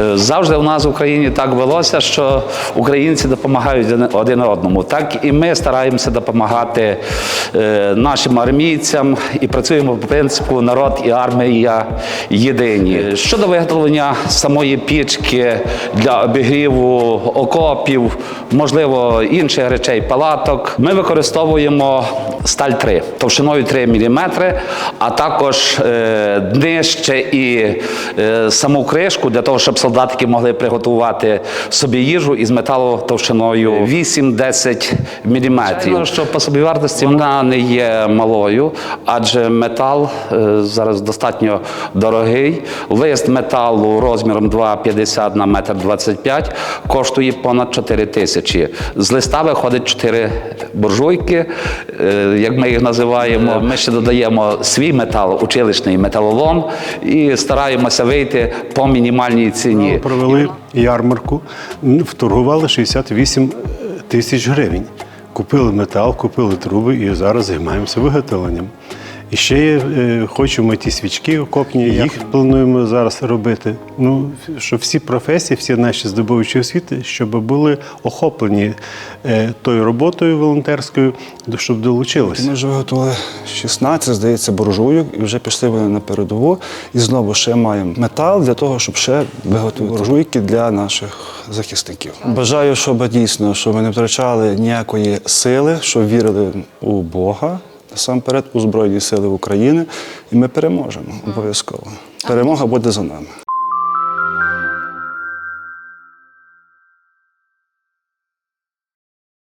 Е, Завжди у нас в Україні так велося, що українці допомагають один- одному. Так і ми стараємося допомагати е, нашим армійцям і працюємо по принципу народ і армія єдині. Щодо виготовлення самої пічки для обігріву окопів, можливо, інших речей, палаток, ми використовуємо сталь 3 товщиною 3 мм, а також е, днище і саму кришку для того, щоб солдатики могли приготувати собі їжу із металу товщиною 8-10 мм. Звичайно, що по собівартості вона не є малою, адже метал е, зараз достатньо дорогий. Лист металу розміром 2,50 на 1,25 м коштує понад 4 тисячі. З листа виходить 4 буржуйки, е, як ми їх називаємо. Ми ще додаємо свій метал, училищний металолом, і стараємося вийти по мінімальній ціні. Провели ярмарку, вторгували 68 тисяч гривень. Купили метал, купили труби і зараз займаємося виготовленням. І ще е, хочемо ті свічки окопні, їх плануємо зараз робити. Ну, щоб всі професії, всі наші здобувачі освіти, щоб були охоплені е, тою роботою волонтерською, щоб долучилися. Ми вже виготовили 16, здається, буржуйок і вже пішли вони на передову. І знову ще маємо метал для того, щоб ще виготовити буржуйки для наших захисників. Бажаю, щоб дійсно, щоб ми не втрачали ніякої сили, щоб вірили у Бога. Насамперед у Збройні Сили України, і ми переможемо обов'язково. Перемога буде за нами.